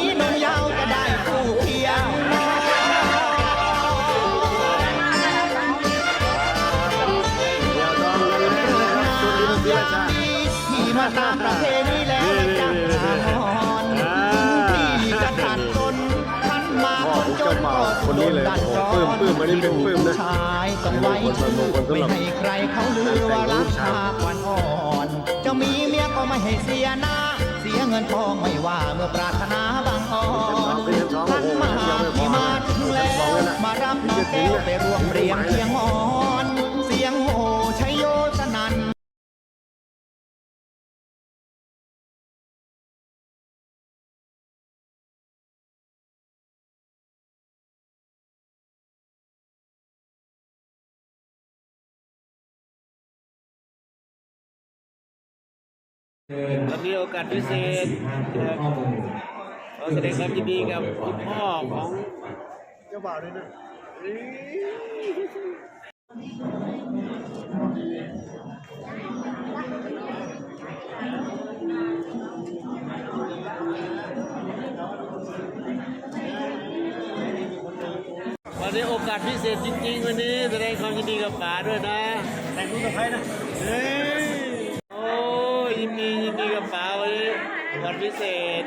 วันนี้หนมยาวจะได้คู่เคียงเดี๋ยวต้องเลยนะครับชุดนี้เป็นศิลชาที่มาตามประเพณีแล้วจังหอนที่จะทันตนทันมาคนจนก็โดนดันจอนผู้ชายต้องไว้ชื่อไม่ให้ใครเขาลือว่ารักชาควันอ่อนจะมีเมียก็ไม่ให้เสียหน้าเสียเงินทองไม่ว่าเมื่อปรารถนา น้องแก้วไปร่วมเรียงเคียงอ่อน เสียงโหชัยโยสนันวันนี้โอกาสพิเศษนะครับขอแสดงความยินดีกับคุณพ่อของเจ้าบ่าวด้วยนะ วันนี้โอกาสพิเศษจริงๆ วันนี้แสดงความยินดีกับป๋าด้วยนะ แต่งรูปกับใครนะเฮ้ยโอ้ยินดียินดีกับป๋าวันนี้วันพิเศษ